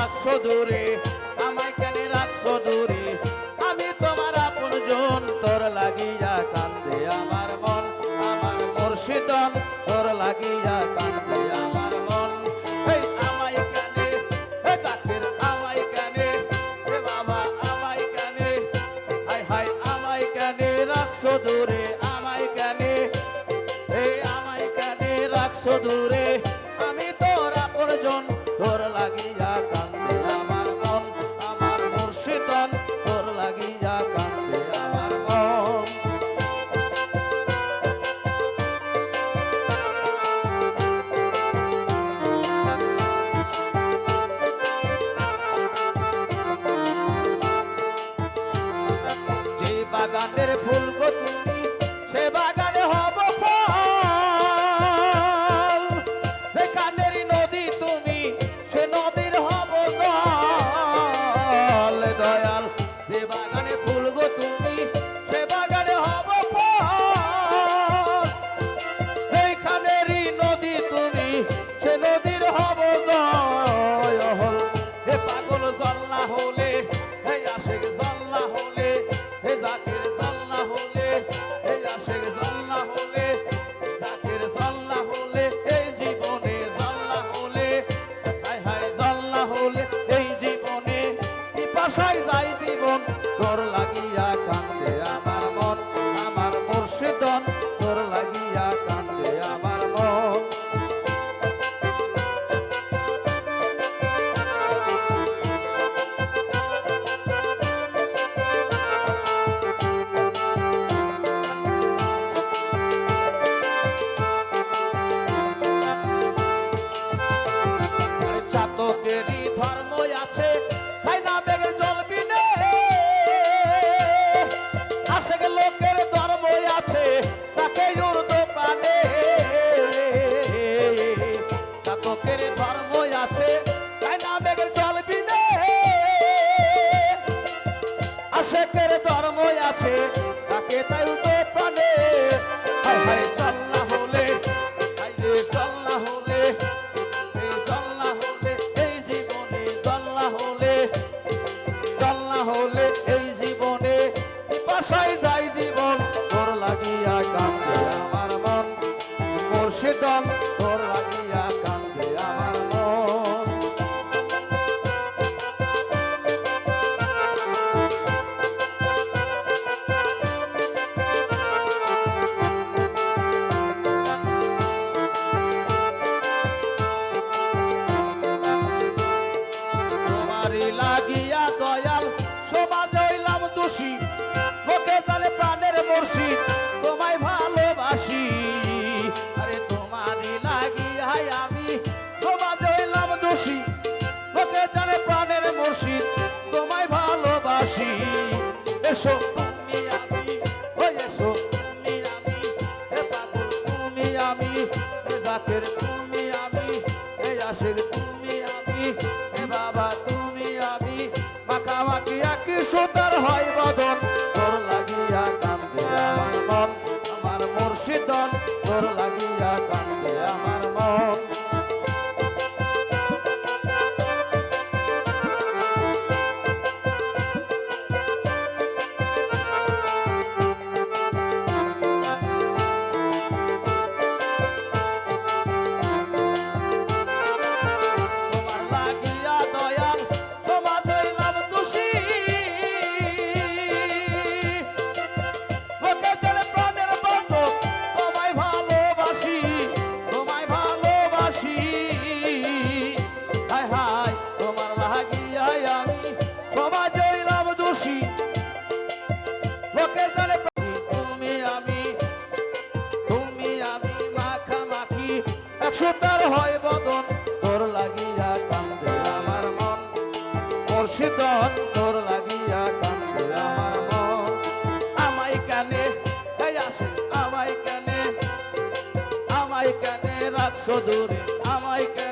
রাখছো দূরে, আমায় কেন রাখছো দূরে। আমি তোমার আপন জন, তোর লাগিয়া কান্দে আমার মন। আমার তোর লাগিয়া কান্দে আমার মন। এই আমায় কেনে হে জাকির আমায় কেনে হে বাবা আমায় কেনে হাই হাই আমায় কেনে রাখছো দূরে, আমায় কেনে এই আমায় কেনে রাখছো দূরে। ফুল পিপাসায় যাই জীবন, তোর লাগিয়া কান্দে আমার মন, আমার মুর্শিদন তোর লাগিয়া কান্দে আমার মন। চাতকেরই আশেকের ধর্ম আছে। তাকে তাই উল্টো প্রাণে। হাই না হলে হাই রে হলে এই চল হলে, এই জীবনে চল হলে চল হলে এই জীবনে পাশায় যাই জীবন। তোর লাগিয়া কান্দে আমার মন, মুর্শিদন আমি হে জাকের তুমি আমি একই সুতার হয় বদন, তোর লাগিয়া কান্দে আমার আমার মুর্শিদন, তোর লাগিয়া মুর্শিদন তোর লাগিয়া কান্দে আমার মন। আমায় কানে? এই আসে, আমায় কানে? আমায় কানে রাখছো দূরে আমায় কানে